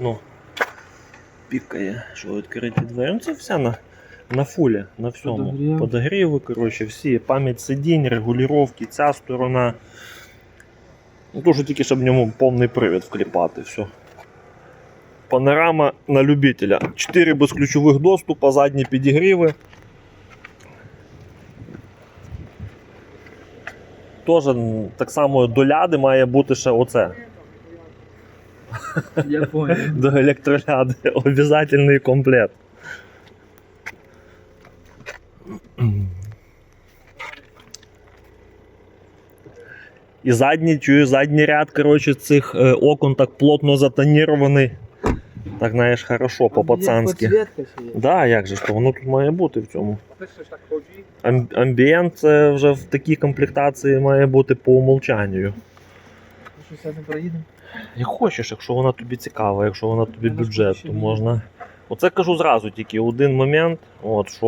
Ну, пікає, що відкриті двері. Ну це все на, на фулі, на всьому. Подогрів. Подогріви, коротше, всі, пам'ять сидінь, регулювання, ця сторона. Ну, дуже тільки, щоб в ньому повний привід вкліпати, все. Панорама на любителя. 4 безключових доступа, задні підігріви. Теж так само до ляди має бути ще оце. Я понял. До електроляди. Обязательний комплект. І задній, чую, задній ряд, коротше, цих е, окон так плотно затонірований. Так, знаєш, хорошо, по-пацанськи. Да, як же ж то, воно тут має бути в цьому. Ам- Амбієнт це вже в такій комплектації має бути по умолчанню. Що сьогодні проїдемо? Як хочеш, якщо вона тобі цікава, якщо вона тобі бюджет, то можна. Оце кажу зразу тільки один момент, от що